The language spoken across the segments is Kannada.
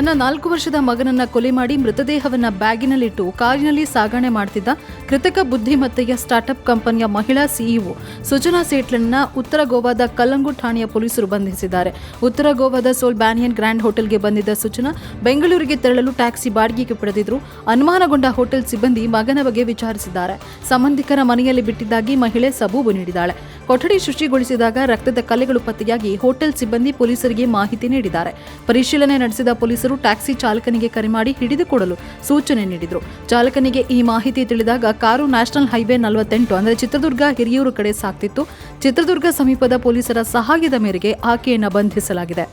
ತನ್ನ ನಾಲ್ಕು ವರ್ಷದ ಮಗನನ್ನ ಕೊಲೆ ಮಾಡಿ ಮೃತದೇಹವನ್ನ ಬ್ಯಾಗಿನಲ್ಲಿಟ್ಟು ಕಾರಿನಲ್ಲಿ ಸಾಗಣೆ ಮಾಡ್ತಿದ್ದ ಕೃತಕ ಬುದ್ಧಿಮತ್ತೆಯ ಸ್ಟಾರ್ಟ್ಅಪ್ ಕಂಪನಿಯ ಮಹಿಳಾ ಸಿಇಒ ಸುಜನಾ ಸೇಟ್ಲನ್ನ ಉತ್ತರ ಗೋವಾದ ಕಲ್ಲಂಗು ಠಾಣೆಯ ಪೊಲೀಸರು ಬಂಧಿಸಿದ್ದಾರೆ. ಉತ್ತರ ಗೋವಾದ ಸೋಲ್ ಬ್ಯಾನಿಯನ್ ಗ್ರ್ಯಾಂಡ್ ಹೋಟೆಲ್ಗೆ ಬಂದಿದ್ದ ಸುಜನಾ ಬೆಂಗಳೂರಿಗೆ ತೆರಳಲು ಟ್ಯಾಕ್ಸಿ ಬಾಡಿಗೆಗೆ ಪಡೆದಿದ್ರು. ಅನುಮಾನಗೊಂಡ ಹೋಟೆಲ್ ಸಿಬ್ಬಂದಿ ಮಗನ ಬಗ್ಗೆ ವಿಚಾರಿಸಿದ್ದಾರೆ. ಸಂಬಂಧಿಕರ ಮನೆಯಲ್ಲಿ ಬಿಟ್ಟಿದ್ದಾಗಿ ಮಹಿಳೆ ಸಬೂಬು ನೀಡಿದ್ದಾಳೆ. ಕೊಠಡಿ ಶುಚಿಗೊಳಿಸಿದಾಗ ರಕ್ತದ ಕಲೆಗಳು ಪತ್ತೆಯಾಗಿ ಹೋಟೆಲ್ ಸಿಬ್ಬಂದಿ ಪೊಲೀಸರಿಗೆ ಮಾಹಿತಿ ನೀಡಿದ್ದಾರೆ. ಪರಿಶೀಲನೆ ನಡೆಸಿದ ಪೊಲೀಸರು ಟ್ಯಾಕ್ಸಿ ಚಾಲಕನಿಗೆ ಕರೆ ಮಾಡಿ ಹಿಡಿದುಕೊಡಲು ಸೂಚನೆ ನೀಡಿದರು. ಚಾಲಕನಿಗೆ ಈ ಮಾಹಿತಿ ತಿಳಿದಾಗ ಕಾರು ನ್ಯಾಷನಲ್ ಹೈವೇ ನಲವತ್ತೆಂಟು ಅಂದರೆ ಚಿತ್ರದುರ್ಗ ಹಿರಿಯೂರು ಕಡೆ ಸಾಕ್ತಿತ್ತು. ಚಿತ್ರದುರ್ಗ ಸಮೀಪದ ಪೊಲೀಸರ ಸಹಾಯದ ಮೇರೆಗೆ ಆಕೆಯನ್ನು ಬಂಧಿಸಲಾಗಿದೆ.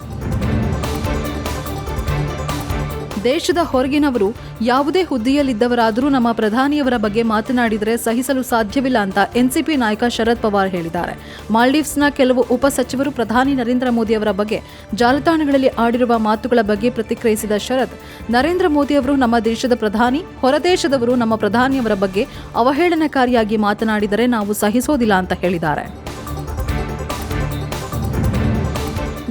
ದೇಶದ ಹೊರಗಿನವರು ಯಾವುದೇ ಹುದ್ದೆಯಲ್ಲಿದ್ದವರಾದರೂ ನಮ್ಮ ಪ್ರಧಾನಿಯವರ ಬಗ್ಗೆ ಮಾತನಾಡಿದರೆ ಸಹಿಸಲು ಸಾಧ್ಯವಿಲ್ಲ ಅಂತ ಎನ್ಸಿಪಿ ನಾಯಕ ಶರದ್ ಪವಾರ್ ಹೇಳಿದ್ದಾರೆ. ಮಾಲ್ಡೀವ್ಸ್ನ ಕೆಲವು ಉಪ ಸಚಿವರು ಪ್ರಧಾನಿ ನರೇಂದ್ರ ಮೋದಿ ಅವರ ಬಗ್ಗೆ ಜಾಲತಾಣಗಳಲ್ಲಿ ಆಡಿರುವ ಮಾತುಗಳ ಬಗ್ಗೆ ಪ್ರತಿಕ್ರಿಯಿಸಿದ ಶರದ್, ನರೇಂದ್ರ ಮೋದಿ ಅವರು ನಮ್ಮ ದೇಶದ ಪ್ರಧಾನಿ ಹೊರದೇಶದವರು ನಮ್ಮ ಪ್ರಧಾನಿಯವರ ಬಗ್ಗೆ ಅವಹೇಳನಕಾರಿಯಾಗಿ ಮಾತನಾಡಿದರೆ ನಾವು ಸಹಿಸೋದಿಲ್ಲ ಅಂತ ಹೇಳಿದ್ದಾರೆ.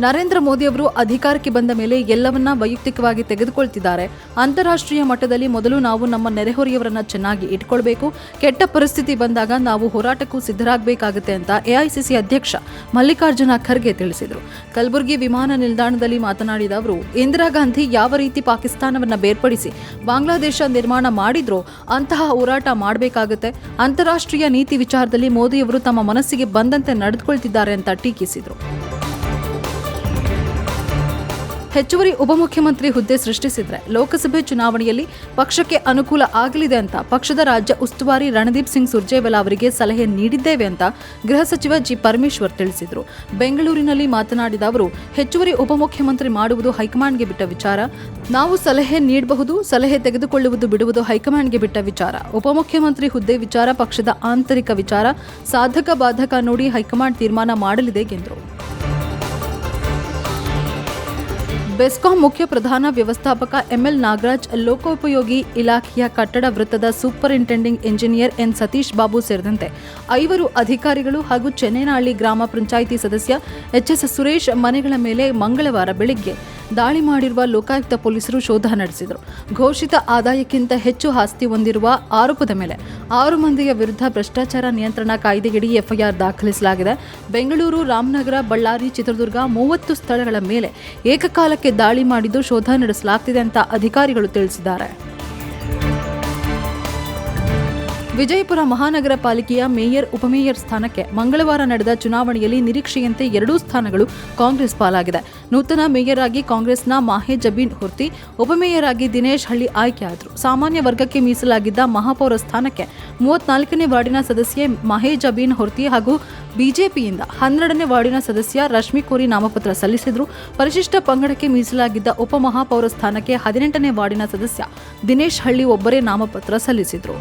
ನರೇಂದ್ರ ಮೋದಿ ಅವರು ಅಧಿಕಾರಕ್ಕೆ ಬಂದ ಮೇಲೆ ಎಲ್ಲವನ್ನ ವೈಯಕ್ತಿಕವಾಗಿ ತೆಗೆದುಕೊಳ್ತಿದ್ದಾರೆ. ಅಂತಾರಾಷ್ಟ್ರೀಯ ಮಟ್ಟದಲ್ಲಿ ಮೊದಲು ನಾವು ನಮ್ಮ ನೆರೆಹೊರೆಯವರನ್ನ ಚೆನ್ನಾಗಿ ಇಟ್ಕೊಳ್ಬೇಕು. ಕೆಟ್ಟ ಪರಿಸ್ಥಿತಿ ಬಂದಾಗ ನಾವು ಹೋರಾಟಕ್ಕೂ ಸಿದ್ಧರಾಗಬೇಕಾಗುತ್ತೆ ಅಂತ ಎಐಸಿಸಿ ಅಧ್ಯಕ್ಷ ಮಲ್ಲಿಕಾರ್ಜುನ ಖರ್ಗೆ ತಿಳಿಸಿದರು. ಕಲಬುರಗಿ ವಿಮಾನ ನಿಲ್ದಾಣದಲ್ಲಿ ಮಾತನಾಡಿದ ಅವರು, ಇಂದಿರಾ ಗಾಂಧಿ ಯಾವ ರೀತಿ ಪಾಕಿಸ್ತಾನವನ್ನ ಬೇರ್ಪಡಿಸಿ ಬಾಂಗ್ಲಾದೇಶ ನಿರ್ಮಾಣ ಮಾಡಿದ್ರೋ ಅಂತಹ ಹೋರಾಟ ಮಾಡಬೇಕಾಗುತ್ತೆ. ಅಂತಾರಾಷ್ಟ್ರೀಯ ನೀತಿ ವಿಚಾರದಲ್ಲಿ ಮೋದಿಯವರು ತಮ್ಮ ಮನಸ್ಸಿಗೆ ಬಂದಂತೆ ನಡೆದುಕೊಳ್ತಿದ್ದಾರೆ ಅಂತ ಟೀಕಿಸಿದರು. ಹೆಚ್ಚುವರಿ ಉಪಮುಖ್ಯಮಂತ್ರಿ ಹುದ್ದೆ ಸೃಷ್ಟಿಸಿದ್ರೆ ಲೋಕಸಭೆ ಚುನಾವಣೆಯಲ್ಲಿ ಪಕ್ಷಕ್ಕೆ ಅನುಕೂಲ ಆಗಲಿದೆ ಅಂತ ಪಕ್ಷದ ರಾಜ್ಯ ಉಸ್ತುವಾರಿ ರಣದೀಪ್ ಸಿಂಗ್ ಸುರ್ಜೇವಾಲಾ ಅವರಿಗೆ ಸಲಹೆ ನೀಡಿದ್ದೇವೆ ಅಂತ ಗೃಹ ಸಚಿವ ಜಿ ಪರಮೇಶ್ವರ್ ತಿಳಿಸಿದರು. ಬೆಂಗಳೂರಿನಲ್ಲಿ ಮಾತನಾಡಿದ ಅವರು, ಹೆಚ್ಚುವರಿ ಉಪಮುಖ್ಯಮಂತ್ರಿ ಮಾಡುವುದು ಹೈಕಮಾಂಡ್ಗೆ ಬಿಟ್ಟ ವಿಚಾರ. ನಾವು ಸಲಹೆ ನೀಡಬಹುದು, ಸಲಹೆ ತೆಗೆದುಕೊಳ್ಳುವುದು ಬಿಡುವುದು ಹೈಕಮಾಂಡ್ಗೆ ಬಿಟ್ಟ ವಿಚಾರ. ಉಪಮುಖ್ಯಮಂತ್ರಿ ಹುದ್ದೆ ವಿಚಾರ ಪಕ್ಷದ ಆಂತರಿಕ ವಿಚಾರ. ಸಾಧಕ ಬಾಧಕ ನೋಡಿ ಹೈಕಮಾಂಡ್ ತೀರ್ಮಾನ ಮಾಡಲಿದೆ, ಎಂದರು. ಬೆಸ್ಕಾಂ ಮುಖ್ಯ ಪ್ರಧಾನ ವ್ಯವಸ್ಥಾಪಕ ಎಂಎಲ್ ನಾಗರಾಜ್, ಲೋಕೋಪಯೋಗಿ ಇಲಾಖೆಯ ಕಟ್ಟಡ ವೃತ್ತದ superintending engineer N Satish Babu ಸೇರಿದಂತೆ ಐವರು ಅಧಿಕಾರಿಗಳು ಹಾಗೂ ಚೆನ್ನೇನಹಳ್ಳಿ ಗ್ರಾಮ ಪಂಚಾಯಿತಿ ಸದಸ್ಯ ಎಚ್ಎಸ್ ಸುರೇಶ್ ಮನೆಗಳ ಮೇಲೆ ಮಂಗಳವಾರ ಬೆಳಿಗ್ಗೆ ದಾಳಿ ಮಾಡಿರುವ ಲೋಕಾಯುಕ್ತ ಪೊಲೀಸರು ಶೋಧ ನಡೆಸಿದರು. ಘೋಷಿತ ಆದಾಯಕ್ಕಿಂತ ಹೆಚ್ಚು ಆಸ್ತಿ ಹೊಂದಿರುವ ಆರೋಪದ ಮೇಲೆ ಆರು ಮಂದಿಯ ವಿರುದ್ಧ ಭ್ರಷ್ಟಾಚಾರ ನಿಯಂತ್ರಣ ಕಾಯ್ದೆಯಡಿ ಎಫ್ಐಆರ್ ದಾಖಲಿಸಲಾಗಿದೆ. ಬೆಂಗಳೂರು, ರಾಮನಗರ, ಬಳ್ಳಾರಿ, ಚಿತ್ರದುರ್ಗ ಮೂವತ್ತು ಸ್ಥಳಗಳ ಮೇಲೆ ಏಕಕಾಲಕ್ಕೆ ದಾಳಿ ಮಾಡಿದ್ದು ಶೋಧ ನಡೆಸಲಾಗ್ತಿದೆ ಅಂತ ಅಧಿಕಾರಿಗಳು ತಿಳಿಸಿದ್ದಾರೆ. ವಿಜಯಪುರ ಮಹಾನಗರ ಪಾಲಿಕೆಯ ಮೇಯರ್, ಉಪಮೇಯರ್ ಸ್ಥಾನಕ್ಕೆ ಮಂಗಳವಾರ ನಡೆದ ಚುನಾವಣೆಯಲ್ಲಿ ನಿರೀಕ್ಷೆಯಂತೆ ಎರಡೂ ಸ್ಥಾನಗಳು ಕಾಂಗ್ರೆಸ್ ಪಾಲಾಗಿದೆ. ನೂತನ ಮೇಯರ್ ಆಗಿ ಕಾಂಗ್ರೆಸ್ನ ಮಾಹೆ ಜಬೀನ್ ಹುರ್ತಿ ಉಪಮೇಯರ್ ಆಗಿ ದಿನೇಶ್ ಹಳ್ಳಿ ಆಯ್ಕೆಯಾದರು ಸಾಮಾನ್ಯ ವರ್ಗಕ್ಕೆ ಮೀಸಲಾಗಿದ್ದ ಮಹಾಪೌರ ಸ್ಥಾನಕ್ಕೆ ಮೂವತ್ನಾಲ್ಕನೇ ವಾರ್ಡಿನ ಸದಸ್ಯೆ ಮಹೇ ಜಬೀನ್ ಹುರ್ತಿ ಹಾಗೂ ಬಿಜೆಪಿಯಿಂದ ಹನ್ನೆರಡನೇ ವಾರ್ಡಿನ ಸದಸ್ಯ ರಶ್ಮಿ ಕೋರಿ ನಾಮಪತ್ರ ಸಲ್ಲಿಸಿದರು. ಪರಿಶಿಷ್ಟ ಪಂಗಡಕ್ಕೆ ಮೀಸಲಾಗಿದ್ದ ಉಪಮಹಾಪೌರ ಸ್ಥಾನಕ್ಕೆ ಹದಿನೆಂಟನೇ ವಾರ್ಡಿನ ಸದಸ್ಯ ದಿನೇಶ್ ಹಳ್ಳಿ ಒಬ್ಬರೇ ನಾಮಪತ್ರ ಸಲ್ಲಿಸಿದ್ರು.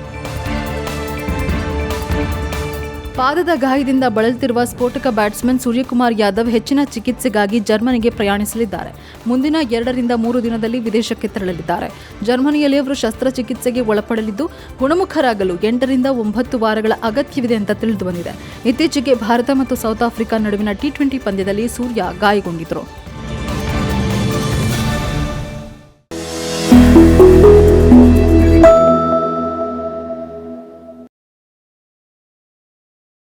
ಪಾದದ ಗಾಯದಿಂದ ಬಳಲುತ್ತಿರುವ ಸ್ಫೋಟಕ ಬ್ಯಾಟ್ಸ್ಮನ್ ಸೂರ್ಯಕುಮಾರ್ ಯಾದವ್ ಹೆಚ್ಚಿನ ಚಿಕಿತ್ಸೆಗಾಗಿ ಜರ್ಮನಿಗೆ ಪ್ರಯಾಣಿಸಲಿದ್ದಾರೆ. ಮುಂದಿನ ಎರಡರಿಂದ ಮೂರು ದಿನದಲ್ಲಿ ವಿದೇಶಕ್ಕೆ ತೆರಳಲಿದ್ದಾರೆ. ಜರ್ಮನಿಯಲ್ಲಿ ಅವರು ಶಸ್ತ್ರಚಿಕಿತ್ಸೆಗೆ ಒಳಪಡಲಿದ್ದು, ಗುಣಮುಖರಾಗಲು ಎಂಟರಿಂದ ಒಂಬತ್ತು ವಾರಗಳ ಅಗತ್ಯವಿದೆ ಅಂತ ತಿಳಿದು ಬಂದಿದೆ ಇತ್ತೀಚೆಗೆ ಭಾರತ ಮತ್ತು ಸೌತ್ ಆಫ್ರಿಕಾ ನಡುವಿನ ಟಿ ಟ್ವೆಂಟಿ ಪಂದ್ಯದಲ್ಲಿ ಸೂರ್ಯ ಗಾಯಗೊಂಡಿದ್ದರು